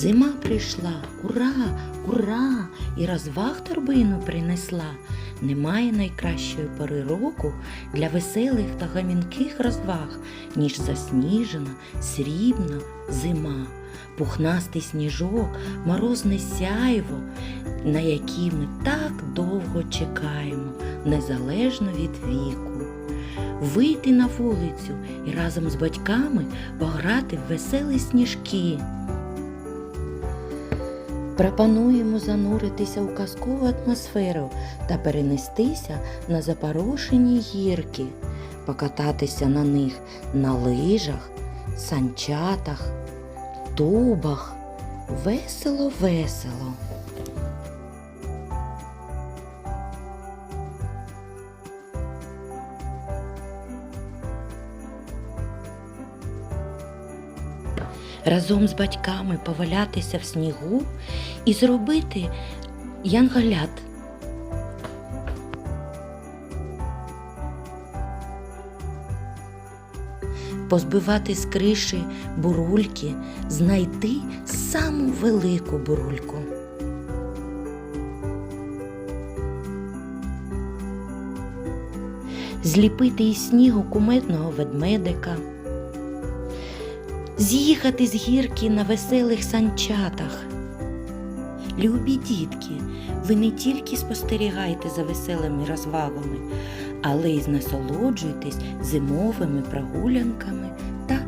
Зима прийшла, ура, ура! І розваг торбину принесла. Немає найкращої пори року для веселих та гамінких розваг, ніж засніжена, срібна зима, пухнастий сніжок, морозне сяйво, на які ми так довго чекаємо, незалежно від віку. Вийти на вулицю і разом з батьками пограти в веселі сніжки. Пропонуємо зануритися у казкову атмосферу та перенестися на запорошені гірки, покататися на них на лижах, санчатах, тубах. Весело, Разом з батьками повалятися в снігу і зробити янголят. Позбивати з криші бурульки, знайти саму велику бурульку. Зліпити із снігу куметного ведмедика з'їхати з гірки на веселих санчатах. Любі дітки, ви не тільки спостерігайте за веселими розвагами, але й насолоджуйтесь зимовими прогулянками та